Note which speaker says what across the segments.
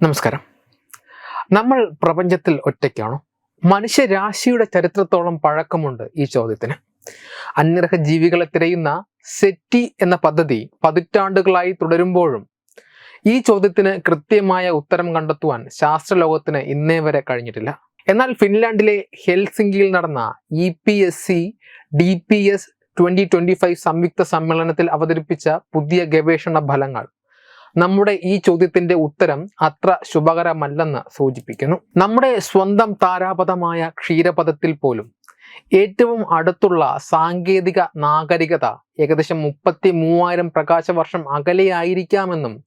Speaker 1: നമസ്കാരം. നമ്മൾ പ്രപഞ്ചത്തിൽ ഒറ്റയ്ക്കാണോ? മനുഷ്യരാശിയുടെ ചരിത്രത്തോളം പഴക്കമുണ്ട് ഈ ചോദ്യത്തിന്. അന്യർഹ ജീവികളെ തിരയുന്ന സെറ്റി എന്ന പദ്ധതി പതിറ്റാണ്ടുകളായി തുടരുമ്പോഴും ഈ ചോദ്യത്തിന് കൃത്യമായ ഉത്തരം കണ്ടെത്തുവാൻ ശാസ്ത്രലോകത്തിന് ഇന്നേ വരെ കഴിഞ്ഞിട്ടില്ല. എന്നാൽ ഫിൻലാൻഡിലെ ഹെൽസിംഗിയിൽ നടന്ന E P S C D P S twenty twenty five സംയുക്ത സമ്മേളനത്തിൽ അവതരിപ്പിച്ച പുതിയ ഗവേഷണ ഫലങ്ങൾ നമ്മുടെ ഈ ചോദ്യത്തിന്റെ ഉത്തരം അത്ര ശുഭകരമല്ലെന്ന് സൂചിപ്പിക്കുന്നു. നമ്മുടെ സ്വന്തം താരാപഥമായ ക്ഷീരപഥത്തിൽ പോലും ഏറ്റവും അടുത്തുള്ള സാങ്കേതിക നാഗരികത ഏകദേശം മുപ്പത്തി മൂവായിരം പ്രകാശവർഷം അകലെയായിരിക്കാമെന്നും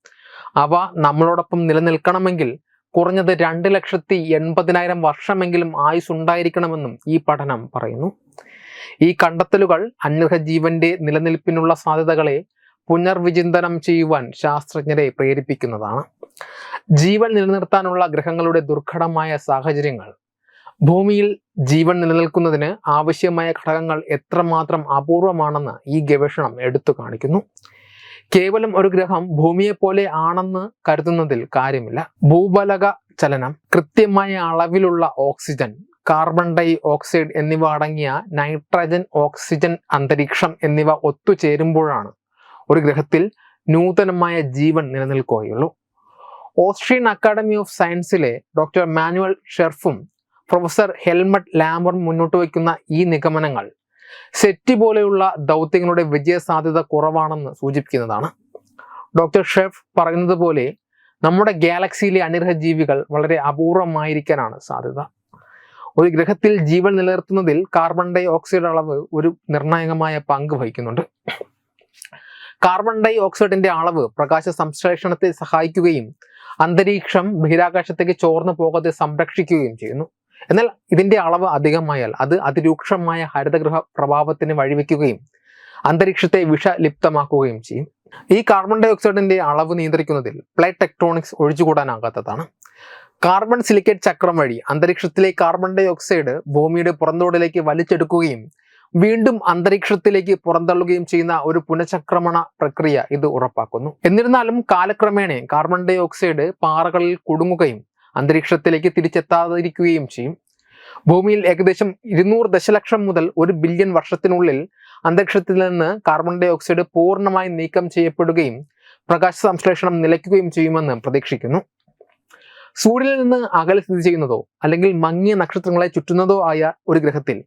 Speaker 1: അവ നമ്മളോടൊപ്പം നിലനിൽക്കണമെങ്കിൽ കുറഞ്ഞത് രണ്ട് ലക്ഷത്തി എൺപതിനായിരം വർഷമെങ്കിലും ആയുസ് ഉണ്ടായിരിക്കണമെന്നും ഈ പഠനം പറയുന്നു. ഈ കണ്ടെത്തലുകൾ അന്യഹജീവന്റെ നിലനിൽപ്പിനുള്ള സാധ്യതകളെ പുനർവിചിന്തനം ചെയ്യുവാൻ ശാസ്ത്രജ്ഞരെ പ്രേരിപ്പിക്കുന്നതാണ്. ജീവൻ നിലനിർത്താനുള്ള ഗ്രഹങ്ങളുടെ ദുർഘടമായ സാഹചര്യങ്ങൾ. ഭൂമിയിൽ ജീവൻ നിലനിൽക്കുന്നതിന് ആവശ്യമായ ഘടകങ്ങൾ എത്രമാത്രം അപൂർവമാണെന്ന് ഈ ഗവേഷണം എടുത്തു കാണിക്കുന്നു. കേവലം ഒരു ഗ്രഹം ഭൂമിയെ പോലെ ആണെന്ന് കരുതുന്നതിൽ കാര്യമില്ല. ഭൂബലക ചലനം കൃത്യമായ അളവിലുള്ള ഓക്സിജൻ കാർബൺ ഡൈ ഓക്സൈഡ് എന്നിവ അടങ്ങിയ നൈട്രജൻ ഓക്സിജൻ അന്തരീക്ഷം എന്നിവ ഒത്തുചേരുമ്പോഴാണ് ഒരു ഗ്രഹത്തിൽ നൂതനമായ ജീവൻ നിലനിൽക്കുകയുള്ളൂ. ഓസ്ട്രിയൻ അക്കാഡമി ഓഫ് സയൻസിലെ ഡോക്ടർ മാനുവൽ ഷെർഫും പ്രൊഫസർ ഹെൽമറ്റ് ലാമറും മുന്നോട്ട് വയ്ക്കുന്ന ഈ നിഗമനങ്ങൾ സെറ്റി പോലെയുള്ള ദൗത്യങ്ങളുടെ വിജയ സാധ്യത കുറവാണെന്ന് സൂചിപ്പിക്കുന്നതാണ്. ഡോക്ടർ ഷെഫ് പറയുന്നത് പോലെ നമ്മുടെ ഗാലക്സിയിലെ അനിർഹ ജീവികൾ വളരെ അപൂർവമായിരിക്കാനാണ് സാധ്യത. ഒരു ഗ്രഹത്തിൽ ജീവൻ നിലനിർത്തുന്നതിൽ കാർബൺ ഡൈ ഓക്സൈഡ് അളവ് ഒരു നിർണായകമായ പങ്ക് വഹിക്കുന്നുണ്ട്. കാർബൺ ഡൈ ഓക്സൈഡിന്റെ അളവ് പ്രകാശ സംശ്ലേഷണത്തെ സഹായിക്കുകയും അന്തരീക്ഷം ബഹിരാകാശത്തേക്ക് ചോർന്നു പോകാതെ സംരക്ഷിക്കുകയും ചെയ്യുന്നു. എന്നാൽ ഇതിന്റെ അളവ് അധികമായാൽ അത് അതിരൂക്ഷമായ ഹരിതഗൃഹ പ്രഭാവത്തിന് വഴിവെക്കുകയും അന്തരീക്ഷത്തെ വിഷലിപ്തമാക്കുകയും ചെയ്യും. ഈ കാർബൺ ഡൈ ഓക്സൈഡിന്റെ അളവ് നിയന്ത്രിക്കുന്നതിൽ പ്ലേറ്റ് ടെക്ട്രോണിക്സ് ഒഴിച്ചുകൂടാനാകാത്തതാണ്. കാർബൺ സിലിക്കേറ്റ് ചക്രം വഴി അന്തരീക്ഷത്തിലെ കാർബൺ ഡൈ ഓക്സൈഡ് ഭൂമിയുടെ പുറന്തോടിലേക്ക് വലിച്ചെടുക്കുകയും വീണ്ടും അന്തരീക്ഷത്തിലേക്ക് പുറന്തള്ളുകയും ചെയ്യുന്ന ഒരു പുനഃചക്രമണ പ്രക്രിയ ഇത് ഉറപ്പാക്കുന്നു. എന്നിരുന്നാലും കാലക്രമേണ കാർബൺ ഡൈ ഓക്സൈഡ് പാറകളിൽ കുടുങ്ങുകയും അന്തരീക്ഷത്തിലേക്ക് തിരിച്ചെത്താതിരിക്കുകയും ചെയ്യും. ഭൂമിയിൽ ഏകദേശം ഇരുന്നൂറ് ദശലക്ഷം മുതൽ ഒരു ബില്യൺ വർഷത്തിനുള്ളിൽ അന്തരീക്ഷത്തിൽ നിന്ന് കാർബൺ ഡൈ ഓക്സൈഡ് പൂർണമായി നീക്കം ചെയ്യപ്പെടുകയും പ്രകാശ സംശ്ലേഷണം നിലയ്ക്കുകയും ചെയ്യുമെന്ന് പ്രതീക്ഷിക്കുന്നു. സൂര്യനിൽ നിന്ന് അകലെ സ്ഥിതി ചെയ്യുന്നതോ അല്ലെങ്കിൽ മങ്ങിയ നക്ഷത്രങ്ങളെ ചുറ്റുന്നതോ ആയ ഒരു ഗ്രഹത്തിൽ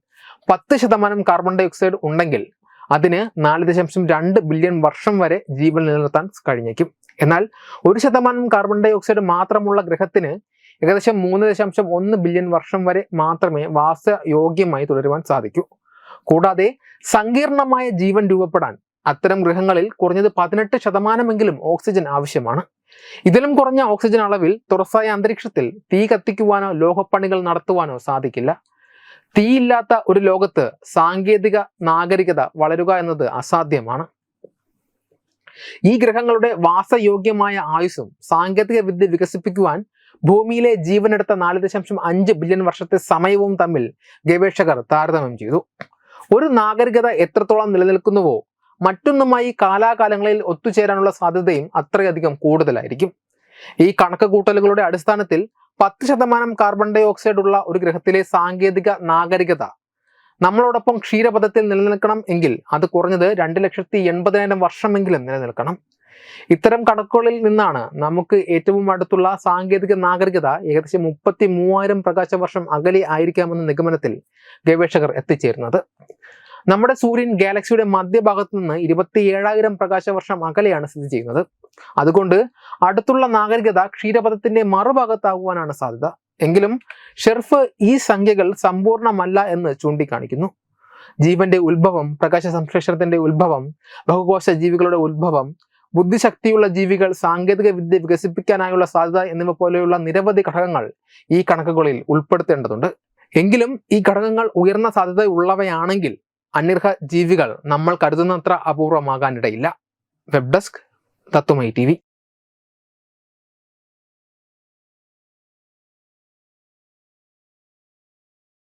Speaker 1: പത്ത് ശതമാനം കാർബൺ ഡൈ ഓക്സൈഡ് ഉണ്ടെങ്കിൽ അതിന് നാല് ദശാംശം രണ്ട് ബില്യൺ വർഷം വരെ ജീവൻ നിലനിർത്താൻ കഴിഞ്ഞേക്കും. എന്നാൽ ഒരു ശതമാനം കാർബൺ ഡൈ ഓക്സൈഡ് മാത്രമുള്ള ഗ്രഹത്തിന് ഏകദേശം മൂന്ന് ദശാംശം ഒന്ന് ബില്യൺ വർഷം വരെ മാത്രമേ വാസയോഗ്യമായി തുടരുവാൻ സാധിക്കൂ. കൂടാതെ സങ്കീർണമായ ജീവൻ രൂപപ്പെടാൻ അത്തരം ഗ്രഹങ്ങളിൽ കുറഞ്ഞത് പതിനെട്ട് ശതമാനമെങ്കിലും ഓക്സിജൻ ആവശ്യമാണ്. ഇതിലും കുറഞ്ഞ ഓക്സിജൻ അളവിൽ തുറസായ അന്തരീക്ഷത്തിൽ തീ കത്തിക്കുവാനോ ലോഹപ്പണികൾ നടത്തുവാനോ സാധിക്കില്ല. തീയില്ലാത്ത ഒരു ലോകത്ത് സാങ്കേതിക നാഗരികത വളരുക എന്നത് അസാധ്യമാണ്. ഈ ഗ്രഹങ്ങളുടെ വാസയോഗ്യമായ ആയുസ്സും സാങ്കേതിക വിദ്യ വികസിപ്പിക്കുവാൻ ഭൂമിയിലെ ജീവനെടുത്ത നാല് ദശാംശം അഞ്ച് ബില്യൺ വർഷത്തെ സമയവും തമ്മിൽ ഗവേഷകർ താരതമ്യം ചെയ്തു. ഒരു നാഗരികത എത്രത്തോളം നിലനിൽക്കുന്നുവോ മറ്റൊന്നുമായി കാലാകാലങ്ങളിൽ ഒത്തുചേരാനുള്ള സാധ്യതയും അത്രയധികം കൂടുതലായിരിക്കും. ഈ കണക്ക് കൂട്ടലുകളുടെ അടിസ്ഥാനത്തിൽ പത്ത് ശതമാനം കാർബൺ ഡൈ ഓക്സൈഡ് ഉള്ള ഒരു ഗ്രഹത്തിലെ സാങ്കേതിക നാഗരികത നമ്മളോടൊപ്പം ക്ഷീരപഥത്തിൽ നിലനിൽക്കണം എങ്കിൽ അത് കുറഞ്ഞത് രണ്ട് ലക്ഷത്തി എൺപതിനായിരം വർഷമെങ്കിലും നിലനിൽക്കണം. ഇത്തരം കണക്കുകളിൽ നിന്നാണ് നമുക്ക് ഏറ്റവും അടുത്തുള്ള സാങ്കേതിക നാഗരികത ഏകദേശം മുപ്പത്തി മൂവായിരം പ്രകാശ വർഷം അകലെ ആയിരിക്കാമെന്ന നിഗമനത്തിൽ ഗവേഷകർ എത്തിച്ചേരുന്നത്. നമ്മുടെ സൂര്യൻ ഗാലക്സിയുടെ മധ്യഭാഗത്ത് നിന്ന് ഇരുപത്തി ഏഴായിരം പ്രകാശ വർഷം അകലെയാണ് സ്ഥിതി ചെയ്യുന്നത്. അതുകൊണ്ട് അടുത്തുള്ള നാഗരികത ക്ഷീരപഥത്തിന്റെ മറുഭാഗത്താകുവാനാണ് സാധ്യത. എങ്കിലും ഷെർഫ് ഈ സംഖ്യകൾ സമ്പൂർണമല്ല എന്ന് ചൂണ്ടിക്കാണിക്കുന്നു. ജീവന്റെ ഉത്ഭവം പ്രകാശ സംശ്ലേഷണത്തിന്റെ ഉത്ഭവം ബഹുകോശ ജീവികളുടെ ഉത്ഭവം ബുദ്ധിശക്തിയുള്ള ജീവികൾ സാങ്കേതിക വിദ്യ വികസിപ്പിക്കാനായുള്ള സാധ്യത എന്നിവ പോലെയുള്ള നിരവധി ഘടകങ്ങൾ ഈ കണക്കുകളിൽ ഉൾപ്പെടുത്തേണ്ടതുണ്ട്. എങ്കിലും ഈ ഘടകങ്ങൾ ഉയർന്ന സാധ്യത ഉള്ളവയാണെങ്കിൽ അന്യർഹ ജീവികൾ നമ്മൾ കരുതുന്നത്ര അപൂർവമാകാനിടയില്ല. Web desk. Tatome TV.